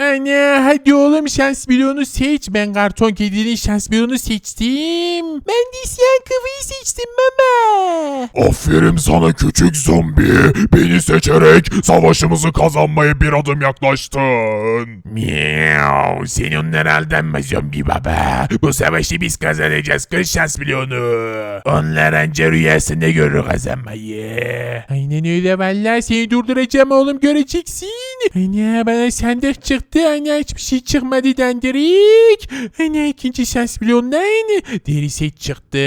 Anne hadi oğlum şans bloğunu seç. Ben karton kedinin şans bloğunu seçtim. Ben de isyan kafayı seçtim baba. Aferin sana küçük zombi. Beni seçerek savaşımızı kazanmaya bir adım yaklaştın. Miau sen onları aldanma zombi baba. Bu savaşı biz kazanacağız. Kır şans bloğunu. Onlar anca rüyasında görür kazanmayı. Aynen öyle valla seni durduracağım oğlum göreceksin. Anne bana sandık çıktı. Anne hiçbir şey çıkmadı dandirik. Anne ikinci şans bloğundan deri set çıktı.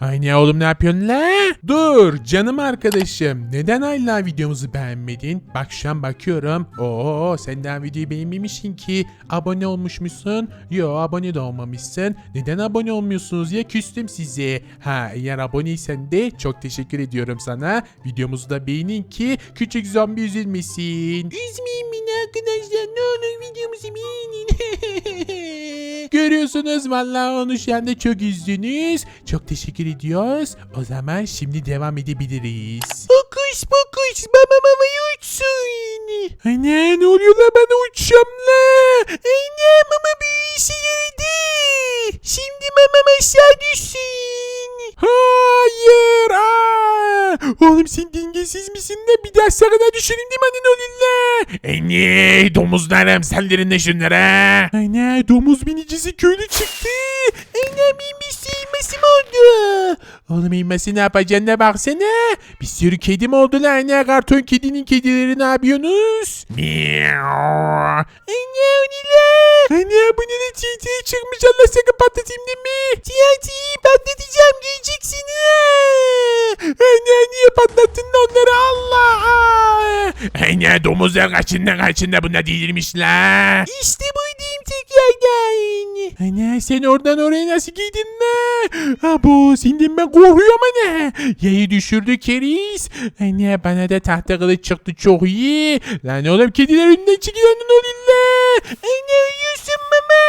Anne oğlum ne yapıyorsun la? Dur canım arkadaşım. Neden hala videomuzu beğenmedin? Bak şu an bakıyorum. Oo sen daha videoyu beğenmemişsin ki. Abone olmuşmuşsun. Yo abone de olmamışsın. Neden abone olmuyorsunuz ya küstüm size. Ha eğer aboneysen de çok teşekkür ediyorum sana. Videomuzu da beğenin ki küçük zombi üzülmesin. Üzmeyin beni arkadaşlar ne olur videomuzu beğenin. Görüyorsunuz vallahi onu şu anda çok üzdünüz. Çok teşekkür ediyoruz. O zaman şimdi devam edebiliriz. Fokus fokus babam havaya uçsun. Anne ne oluyor la ben uçacağım la. Anne mama bir işe yaradı. Şimdi mamam aşağı düşsün. Hayır. Aa! Oğlum sen dengesiz misin de bir daha sakına düşüreyim değil mi annen la. Anne domuzlarım saldirin de şunlara. Anne domuz binicisi köylü çıktı. Anne mimisi inmesi mi oldu? Oğlum inmesi ne yapacaksın da baksana. Bir sürü kedim oldu lan anne. Karton kedinin kedileri ne yapıyorsunuz? Anne o ne la? Anne bu ne de TNT çıkmış Allah sakın patlatayım değil mi? TNT'yi patlatacağım Niye patlattın da Allah? Anne domuzlar kaçında kaçında buna delirmiş la. İşte buydum tekrardan. Anne sen oradan oraya nasıl giydin la? Abo senden ben korkuyorum anne. Yayı düşürdü keriz. Anne bana da tahta kılıç çıktı çok iyi. Lan oğlum kediler önünden çekil lan olayım la. Anne uyuyorsun mama.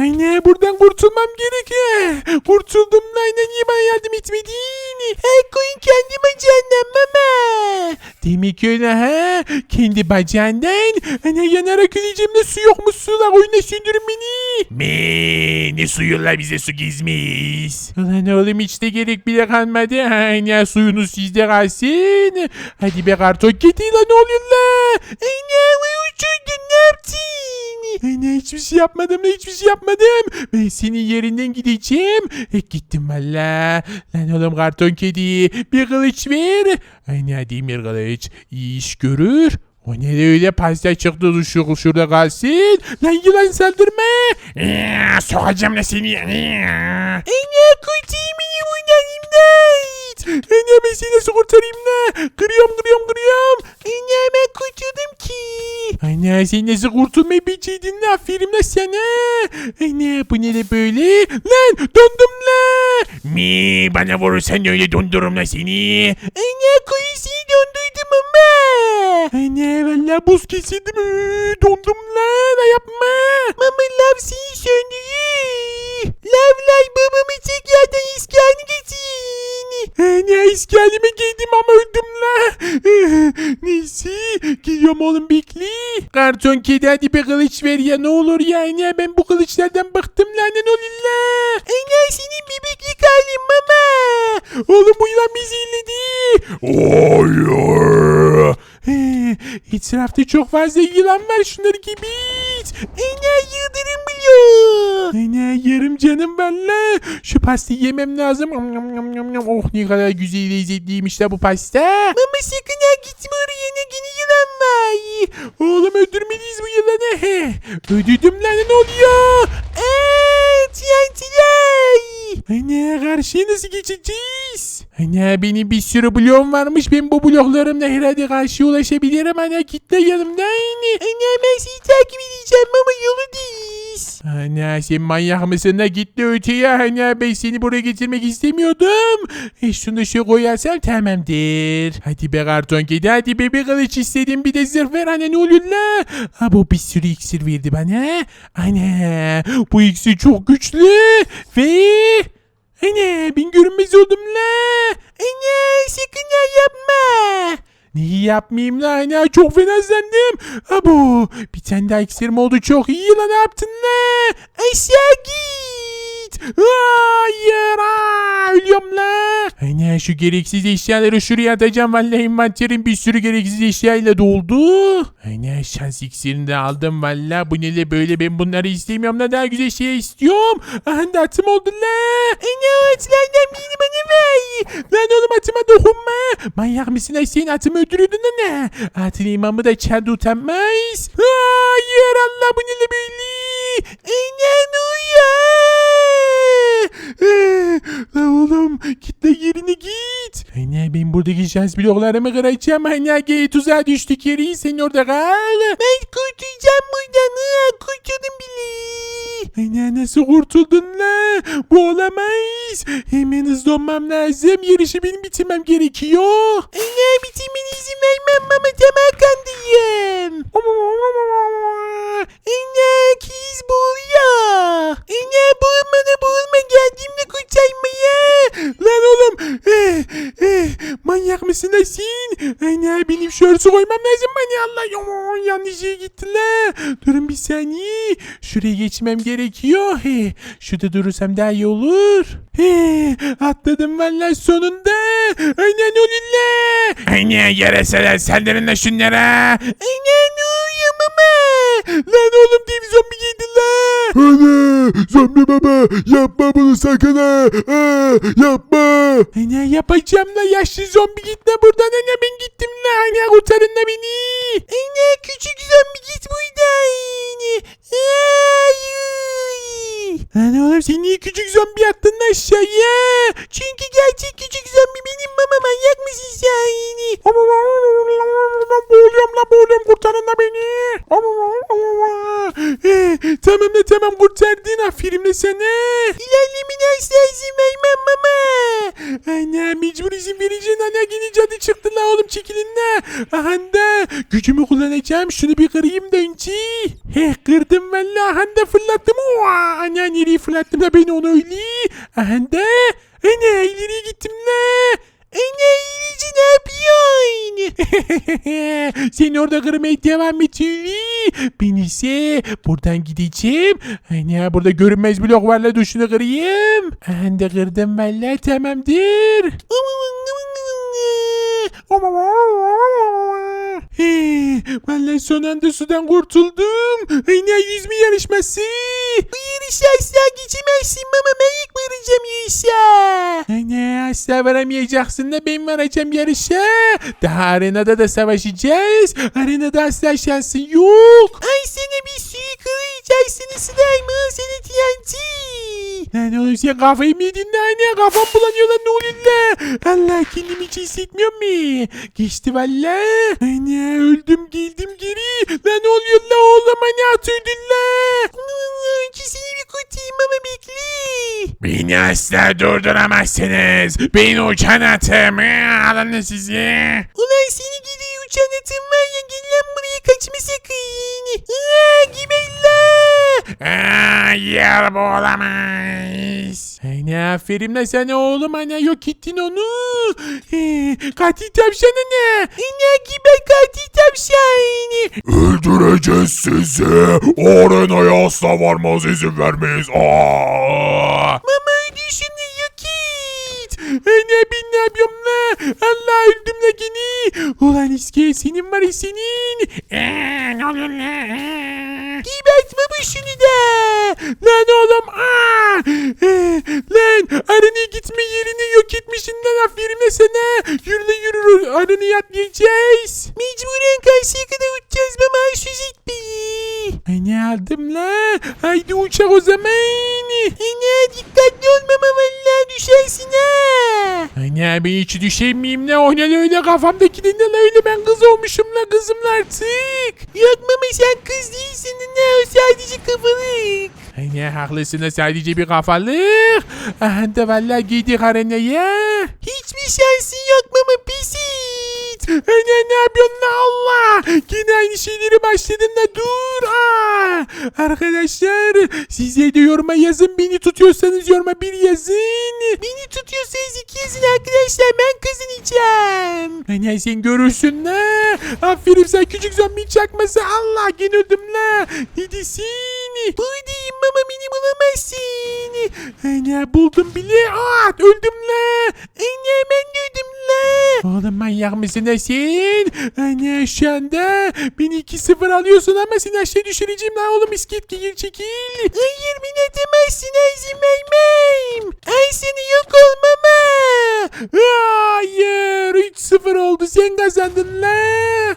Anne buradan kurtulmam gerekiyor. Kurtuldum lan anne niye bana yardım etmedin? Her koyun kendi bacağından mama. Demek öyle ha? Kendi bacağından. Anne yanarak öleceğim de su yok mu su la oyuna sündürün beni. Me ne suyu la bize su gizmiş. Ulan oğlum hiç de gerek bile kalmadı. Anne suyunuz sizde kalsın. Hadi be karton kedi la ne oluyor la? Anne uçurdun ne yaptın? Anne hiçbir şey yapmadım la hiçbir şey yapmadım. Ben senin yerinden gideceğim. E, gittim valla. Lan oğlum karton kedi bir kılıç ver. Anne demir kılıç iyi iş görür. O ne de öyle pasta çıktı şu şurada kalsın. Lan yılan saldırma. Eee, sokacağım da seni. Anne kurtarayım beni buradan imdat. Anne ben seni kurtarayım la? Kırıyorum kırıyorum kırıyorum. Anne ben kurtuldum Anne sen nasıl kurtulmayı becerdin la? Aferin la sana. Anne bu ne de böyle? Lan dondum la. Mi bana vurursan öyle dondurum la seni. Anne koyu seni dondurdum ama. Anne valla buz kesildi mi? Dondum la. La yapma. Mama lav seni söndürür. Lav lay babamı tekrardan eski haline getirin. Anne eski halime geldim ama öldüm la. Neyse gidiyorum oğlum bekle. Karton kedi hadi bir kılıç ver ya ne olur ya anne ben bu kılıçlardan bıktım la ne olur la. Anne senin bebeklik halin mama. Oğlum bu yılan bizi. Hayır. He, etrafta çok fazla yılan var şunları kibit. Anne yıldırım biliyor. Anne yarım canım valla. Şu pastayı yemem lazım. Nom nom nom nom. Oh ne kadar güzel lezzetliymiş la bu pasta. Mama sakın ha gitme oraya ne gene yılan var. Oğlum öldürmeliyiz bu yılanı. Öldürdüm lan ne oluyor? Eee TNT'ler. Anne karşıya nasıl geçeceğiz? Anne benim bir sürü bloğum varmış. Ben bu bloklarımla herhalde karşıya ulaşabilirim. Anne kitle yanımda. Anne, anne ben seni takip edeceğim ama yolu değil. Anne sen manyak mısın da gitti öteye. Anne ben seni buraya getirmek istemiyordum. E şunu şu koyarsam tamamdır. Hadi be karton kedi hadi be bir kılıç istedim bir de zırh ver anne ne oluyor la? Ha bu bir sürü iksir verdi bana. Anne bu iksir çok güçlü. Ve Anne ben görünmez oldum la. Anne sakın ha yapma. Niye yapmayayım lan? Ya çok fena sandım. Ha bu. Bir tane daha iksirim oldu. Çok iyi lan ne yaptın lan? Aşağı git. Hayır. Aa, ölüyorum lan. Aynen şu gereksiz eşyaları şuraya atacağım. Vallahi envanterim bir sürü gereksiz eşyayla doldu. Aynen şans iksirini de aldım valla. Bu ne böyle ben bunları istemiyorum da daha güzel şey istiyorum. Aha atım oldu la. Ana atlardan birini bana ver. Lan oğlum atıma dokunma. Manyak mısın lan senin atımı öldürüyordun ne? Atın imamı da çardı utanmaz. Hayır Allah bu ne de böyle. Aynen uyar. Lan oğlum git de yerine git. Anne ben buradaki şans bloklarımı kıracağım. Gel tuzağa düştük yeri sen orada kal. Ben kurtulacağım buradan. Kurtuldum bile. Anne nasıl kurtuldun la? Bu olamaz. Hemen hızlı lazım. Yarışı benim bitirmem gerekiyor. Anne bitirmene izin vermem ama temel kandıyım. Da sen? Anne benim şörtü koymam lazım bana Allah. Yaman yanlış yere gitti la. Durun bir saniye. Şuraya geçmem gerekiyor. He, şurada durursam daha iyi olur. He, atladım valla sonunda. Aynen öyle. Aynen yarasa senlerin de şunlara. Aynen. Lan oğlum dev zombi geldi la. Ana zombi baba yapma bunu sakın ha. Aa, yapma. Ne yapacağım la yaşlı zombi gitme buradan anne ben gittim la anne kurtarın da beni. Anne küçük zombi git buradan. Hayır. Lan oğlum sen niye küçük zombi attın lan aşağıya? Çünkü gerçek küçük zombi benim mama manyak mısın sen? Boğuluyorum la boğuluyorum kurtarın da beni. Tamam da tamam kurtardın aferin sana. İlerlemine asla izin vermem mama. Ana mecbur izin vereceksin ana yine cadı çıktı la oğlum çekilin la. Aha da gücümü kullanacağım şunu bir kırayım da önce. Heh kırdım valla aha da fırlattım. Oha, ana nereye fırlattım da beni onu öyle. Aha da ana ileriye gittim la. Ana iyilici ne yapıyorsun? Sen orada kırmaya devam Hüli. Ben ise buradan gideceğim. Ana burada görünmez blok var la dur şunu kırayım. Ben de kırdım valla tamamdır. Hey, Vallahi son anda sudan kurtuldum. Aynen yüzme yarışması. Bu yarışı asla geçemezsin mama ben ilk varacağım yarışa. Aynen asla varamayacaksın da ben varacağım yarışa. Daha arenada da savaşacağız. Arenada asla şansın yok. Ay sana bir suyu kıracaksın slime. Lan oğlum sen kafayı mı yedin lan ne kafam bulanıyor lan ne oluyor lan? Allah kendimi hiç hissetmiyorum mu? Geçti valla. Anne öldüm geldim geri. Lan ne oluyor la oğlum hani atıyordun la? İkisini bir kurtayım ama bekle. Beni asla durduramazsınız. Ben uçan atım. Alın sizi. Ulan seni gidi uçan atın var ya gel lan buraya kaçma sakın. Aa, gibi la. Aa, yer bu olamaz. Aynen aferin lan sana oğlum ana yok ettin onu. He, katil tavşanı ne? Ne gibi katil tavşanı? Öldüreceğiz sizi. Arenaya asla varmaz izin vermeyiz. Aa! Mama ödüşünü yok et. Anne ben ne yapıyorum la? Allah öldüm la gene. Ulan iske senin var ya senin. Eee, ne oluyor lan? Gebertme şunu da. Lan oğlum aa. Eh, Lan aranı gitme yerini yok etmişsin lan aferin de sana. Yürü lan yürü aranı atlayacağız. Mecburen karşıya kadar uçacağız baba şu zitbeyi. Anne aldım la. Haydi uçak o zaman. Anne dikkatli ol mama valla Anne ben hiç düşemeyeyim ne o ne öyle kafamdaki de ne öyle ben kız olmuşum la kızım la artık. Yok mama sen kız değilsin ne o sadece kafalık. Anne haklısın la sadece bir kafalık. Aha da valla giydik arenaya. Hiçbir şansın yok mama pisit. Anne ne yapıyorsun la Allah. Yine aynı şeyleri başladın da dur. Aa. Arkadaşlar size de yoruma yazın. Beni tutuyorsanız yoruma bir yazın. Yazın arkadaşlar. Ben kazanacağım. Hani sen görürsün la. Aferin sen küçük zombi çakması. Allah gene öldüm la. Neredesin? Buradayım ama beni bulamazsın. Ana buldum bile. Aa öldüm la. Ana ben öldüm la. Oğlum manyak mısın la sen? Ana şu anda beni 2-0 alıyorsun ama seni aşağı düşüreceğim lan oğlum isket gel çekil. Hayır beni atamazsın izin vermem. Ay seni yok olmama. Hayır 3-0 oldu sen kazandın la.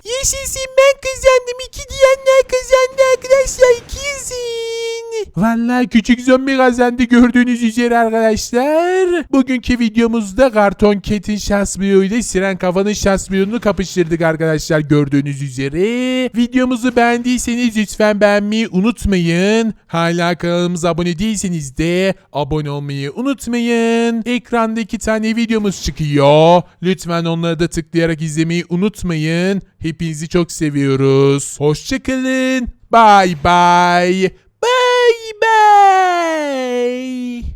Yaşasın ben kazandım. İki diyenler kazandı arkadaşlar. İkizin. Vallahi küçük zombi kazandı gördüğünüz üzere arkadaşlar. Bugünkü videomuzda karton ketin şans ile siren kafanın şans biyonunu kapıştırdık arkadaşlar gördüğünüz üzere. Videomuzu beğendiyseniz lütfen beğenmeyi unutmayın. Hala kanalımıza abone değilseniz de abone olmayı unutmayın. Ekranda iki tane videomuz çıkıyor. Lütfen onları Onları da tıklayarak izlemeyi unutmayın. Hepinizi çok seviyoruz. Hoşçakalın. Bye bye. Bye bye.